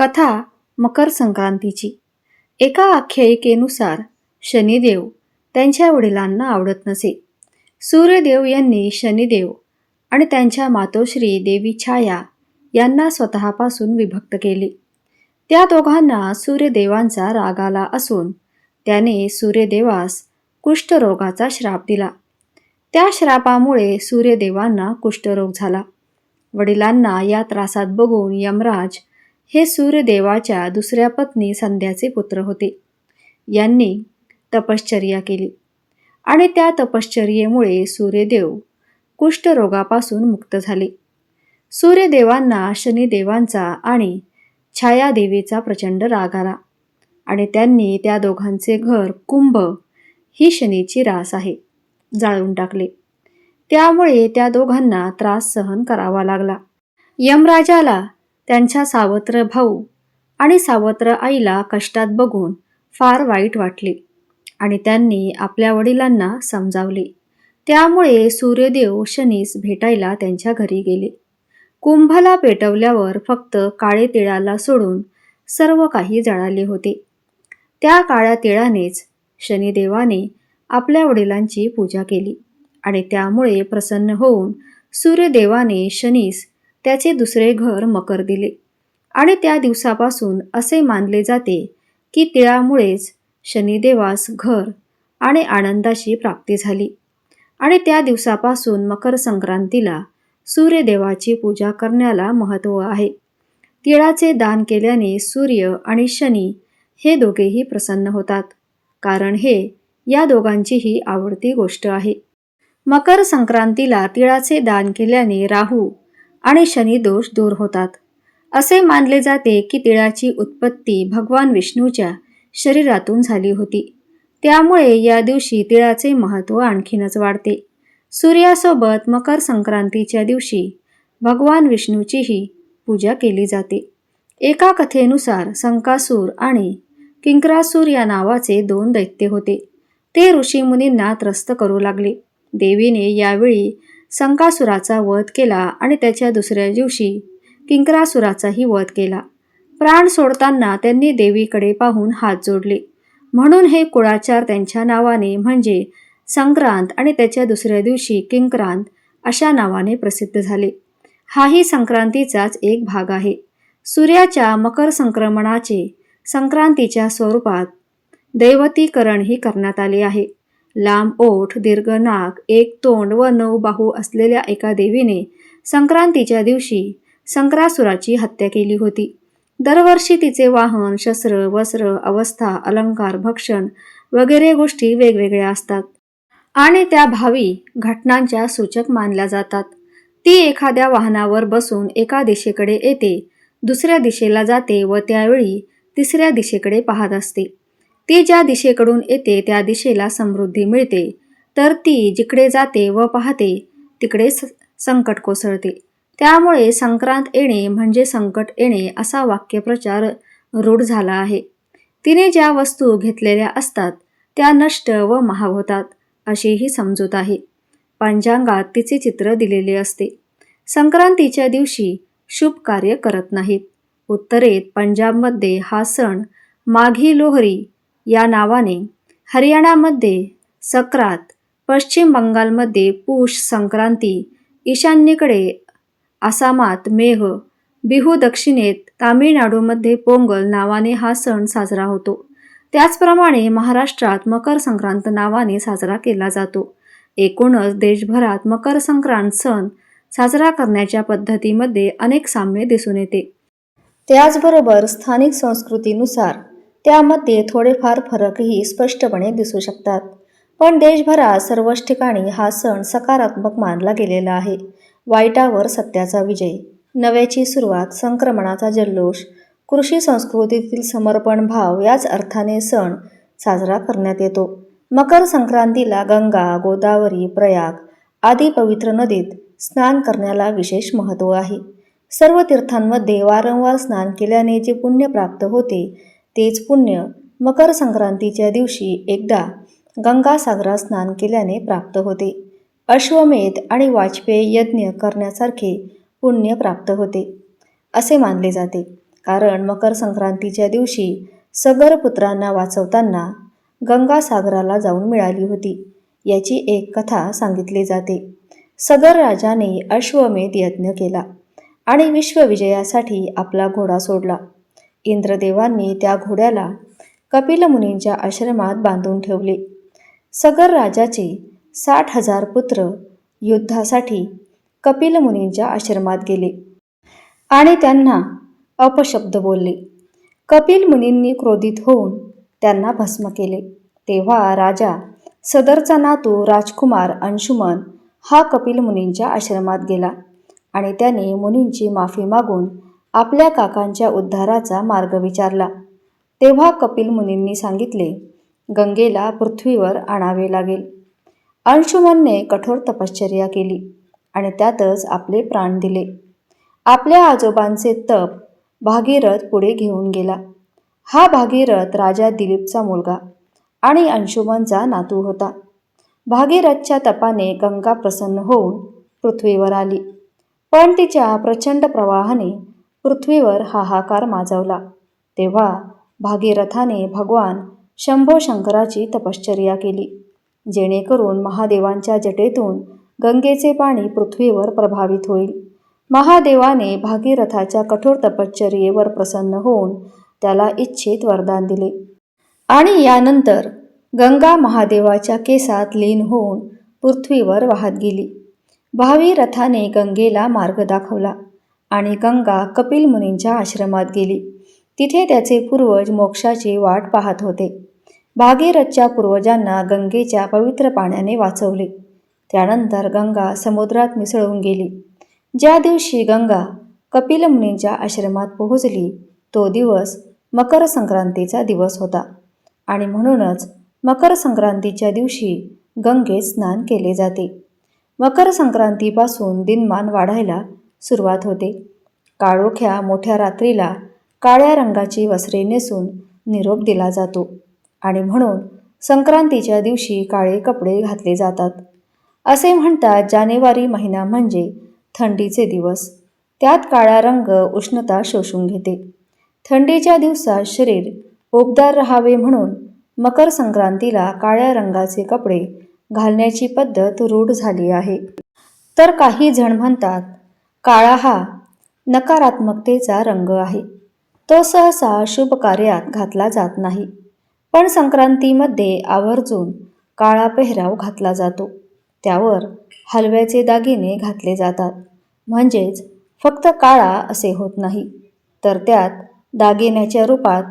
कथा मकर संक्रांतीची. एका आख्यायिकेनुसार शनिदेव त्यांच्या वडिलांना आवडत नसे. सूर्यदेव यांनी शनिदेव आणि त्यांच्या मातोश्री देवी छाया यांना स्वतःपासून विभक्त केले. त्या दोघांना सूर्यदेवांचा राग आला असून त्याने सूर्यदेवास कुष्ठरोगाचा श्राप दिला. त्या श्रापामुळे सूर्यदेवांना कुष्ठरोग झाला. वडिलांना या त्रासात बघून यमराज हे सूर्यदेवाच्या दुसऱ्या पत्नी संध्याचे पुत्र होते. यांनी तपश्चर्या केली. आणि त्या तपश्चर्येमुळे सूर्यदेव कुष्ठरोगापासून मुक्त झाले. सूर्यदेवांना शनिदेवांचा आणि छायादेवीचा प्रचंड राग आला. आणि त्यांनी त्या दोघांचे घर कुंभ ही शनीची रास आहे जाळून टाकले. त्यामुळे त्या दोघांना त्रास सहन करावा लागला. यमराजाला त्यांच्या सावत्र भाऊ आणि सावत्र आईला कष्टात बघून फार वाईट वाटले. आणि त्यांनी आपल्या वडिलांना समजावले. त्यामुळे सूर्यदेव शनीस भेटायला त्यांच्या घरी गेले. कुंभला पेटवल्यावर फक्त काळे तिळाला सोडून सर्व काही जळाले होते. त्या काळ्या तिळानेच शनिदेवाने आपल्या वडिलांची पूजा केली. आणि त्यामुळे प्रसन्न होऊन सूर्यदेवाने शनीस त्याचे दुसरे घर मकर दिले. आणि त्या दिवसापासून असे मानले जाते की तिळामुळेच शनिदेवास घर आणि आनंदाची प्राप्ती झाली. आणि त्या दिवसापासून मकर संक्रांतीला सूर्यदेवाची पूजा करण्याला महत्त्व आहे. तिळाचे दान केल्याने सूर्य आणि शनी हे दोघेही प्रसन्न होतात. कारण हे या दोघांचीही आवडती गोष्ट आहे. मकर संक्रांतीला तिळाचे दान केल्याने राहू आणि शनिदोष दूर होतात. असे मानले जाते की तिळाची उत्पत्ती भगवान विष्णूच्या शरीरातून झाली होती. त्यामुळे या दिवशी तिळाचे महत्त्व आणखीनच वाढते. सूर्यासोबत मकर संक्रांतीच्या दिवशी भगवान विष्णूचीही पूजा केली जाते. एका कथेनुसार संकासूर आणि किंकरासूर या नावाचे दोन दैत्य होते. ते ऋषीमुनींना त्रस्त करू लागले. देवीने यावेळी संकासुराचा वध केला आणि त्याच्या दुसऱ्या दिवशी किंकरासुराचाही वध केला. प्राण सोडताना त्यांनी देवीकडे पाहून हात जोडले. म्हणून हे कुळाचार त्यांच्या नावाने म्हणजे संक्रांत आणि त्याच्या दुसऱ्या दिवशी किंक्रांत अशा नावाने प्रसिद्ध झाले. हाही संक्रांतीचाच एक भाग आहे. सूर्याच्या मकर संक्रमणाचे संक्रांतीच्या स्वरूपात दैवतीकरणही करण्यात आले आहे. लांब ओठ दीर्घ नाक एक तोंड व नऊ बाहू असलेल्या एका देवीने संक्रांतीच्या दिवशी संक्रासुराची हत्या केली होती. दरवर्षी तिचे वाहन शस्त्र वस्त्र अवस्था अलंकार भक्षण वगैरे गोष्टी वेगवेगळ्या असतात आणि त्या भावी घटनांच्या सूचक मानल्या जातात. ती एखाद्या वाहनावर बसून एका दिशेकडे येते दुसऱ्या दिशेला जाते व त्यावेळी तिसऱ्या दिशेकडे पाहत असते. ती ज्या दिशेकडून येते त्या दिशेला समृद्धी मिळते. तर ती जिकडे जाते व पाहते तिकडे स- संकट कोसळते. त्यामुळे संक्रांत येणे म्हणजे संकट येणे असा वाक्यप्रचार रूढ झाला आहे. तिने ज्या वस्तू घेतलेल्या असतात त्या नष्ट व महाग होतात अशी ही समजूत आहे. पंचांगात तिचे चित्र दिलेले असते. संक्रांतीच्या दिवशी शुभ कार्य करत नाहीत. उत्तरेत पंजाबमध्ये हा सण माघी लोहरी या नावाने हरियाणामध्ये सक्रात पश्चिम बंगालमध्ये पूष संक्रांती ईशान्येकडे आसामात मेघ बिहू दक्षिणेत तामिळनाडूमध्ये पोंगल नावाने हा सण साजरा होतो. त्याचप्रमाणे महाराष्ट्रात मकर संक्रांत नावाने साजरा केला जातो. एकूणच देशभरात मकर संक्रांत सण साजरा करण्याच्या पद्धतीमध्ये अनेक साम्य दिसून येते. त्याचबरोबर स्थानिक संस्कृतीनुसार त्यामध्ये थोडेफार फरकही स्पष्टपणे दिसू शकतात. पण देशभरात सर्वच ठिकाणी हा सण सकारात्मक मानला गेलेला आहे. वाईटावर सत्याचा विजय नव्याची सुरुवात संक्रमणाचा जल्लोष कृषी संस्कृतीतील समर्पण भाव याच अर्थाने सण साजरा करण्यात येतो. मकर संक्रांतीला गंगा गोदावरी प्रयाग आदी पवित्र नदीत स्नान करण्याला विशेष महत्त्व आहे. सर्व तीर्थांमध्ये वारंवार स्नान केल्याने जे पुण्य प्राप्त होते तेच पुण्य मकर संक्रांतीच्या दिवशी एकदा गंगासागरात स्नान केल्याने प्राप्त होते. अश्वमेध आणि वाजपेयी यज्ञ करण्यासारखे पुण्य प्राप्त होते असे मानले जाते. कारण मकर संक्रांतीच्या दिवशी सगर पुत्रांना वाचवताना गंगासागराला जाऊन मिळाली होती याची एक कथा सांगितली जाते. सगर राजाने अश्वमेध यज्ञ केला आणि विश्वविजयासाठी आपला घोडा सोडला. इंद्रदेवांनी त्या घोड्याला कपिल मुनींच्या आश्रमात बांधून ठेवले. सगर राजाचे साठ हजार पुत्र युद्धासाठी कपिल मुनींच्या आश्रमात गेले आणि त्यांना अपशब्द बोलले. कपिल मुनींनी क्रोधित होऊन त्यांना भस्म केले. तेव्हा राजा सदरचा नातू राजकुमार अंशुमन हा कपिल मुनींच्या आश्रमात गेला आणि त्याने मुनींची माफी मागून आपल्या काकांच्या उद्धाराचा मार्ग विचारला. तेव्हा कपिल मुनींनी सांगितले गंगेला पृथ्वीवर आणावे लागेल. अंशुमनने कठोर तपश्चर्या केली आणि त्यातच आपले प्राण दिले. आपल्या आजोबांचे तप भागीरथ पुढे घेऊन गेला. हा भागीरथ राजा दिलीपचा मुलगा आणि अंशुमनचा नातू होता. भागीरथच्या तपाने गंगा प्रसन्न होऊन पृथ्वीवर आली. पण तिच्या प्रचंड प्रवाहाने पृथ्वीवर हाहाकार माजवला. तेव्हा भागीरथाने भगवान शंभो शंकराची तपश्चर्या केली जेणेकरून महादेवांच्या जटेतून गंगेचे पाणी पृथ्वीवर प्रभावित होईल. महादेवाने भागीरथाच्या कठोर तपश्चर्येवर प्रसन्न होऊन त्याला इच्छित वरदान दिले. आणि यानंतर गंगा महादेवाच्या केसात लीन होऊन पृथ्वीवर वाहत गेली. भावी रथाने गंगेला मार्ग दाखवला. आणि गंगा कपिल मुनींच्या आश्रमात गेली. तिथे त्याचे पूर्वज मोक्षाची वाट पाहत होते. भागीरथच्या पूर्वजांना गंगेच्या पवित्र पाण्याने वाचवले. त्यानंतर गंगा समुद्रात मिसळून गेली. ज्या दिवशी गंगा कपिल मुनींच्या आश्रमात पोहोचली तो दिवस मकर संक्रांतीचा दिवस होता आणि म्हणूनच मकर संक्रांतीच्या दिवशी गंगेत स्नान केले जाते. मकर संक्रांतीपासून दिनमान वाढायला सुरुवात होते. काळोख्या मोठ्या रात्रीला काळ्या रंगाची वस्त्रे नेसून निरोप दिला जातो आणि म्हणून संक्रांतीच्या दिवशी काळे कपडे घातले जातात. असे म्हणतात जानेवारी महिना म्हणजे थंडीचे दिवस. त्यात काळा रंग उष्णता शोषून घेते. थंडीच्या दिवसात शरीर उबदार राहावे म्हणून मकर संक्रांतीला काळ्या रंगाचे कपडे घालण्याची पद्धत रूढ झाली आहे. तर काही जण म्हणतात काळा हा नकारात्मकतेचा रंग आहे. तो सहसा शुभ कार्यात घातला जात नाही. पण संक्रांतीमध्ये आवर्जून काळा पेहराव घातला जातो. त्यावर हलव्याचे दागिने घातले जातात. म्हणजेच फक्त काळा असे होत नाही. तर त्यात दागिन्याच्या रूपात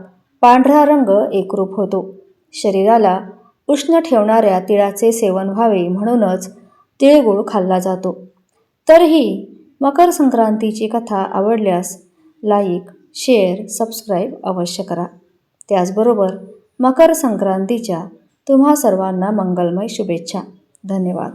पांढरा रंग एकरूप होतो. शरीराला उष्ण ठेवणाऱ्या तिळाचे सेवन व्हावे म्हणूनच तिळगुळ खाल्ला जातो. तर ही मकर संक्रांतीची कथा आवडल्यास लाईक शेअर सबस्क्राईब अवश्य करा. त्याचबरोबर मकर संक्रांतीच्या तुम्हा सर्वांना मंगलमय शुभेच्छा. धन्यवाद.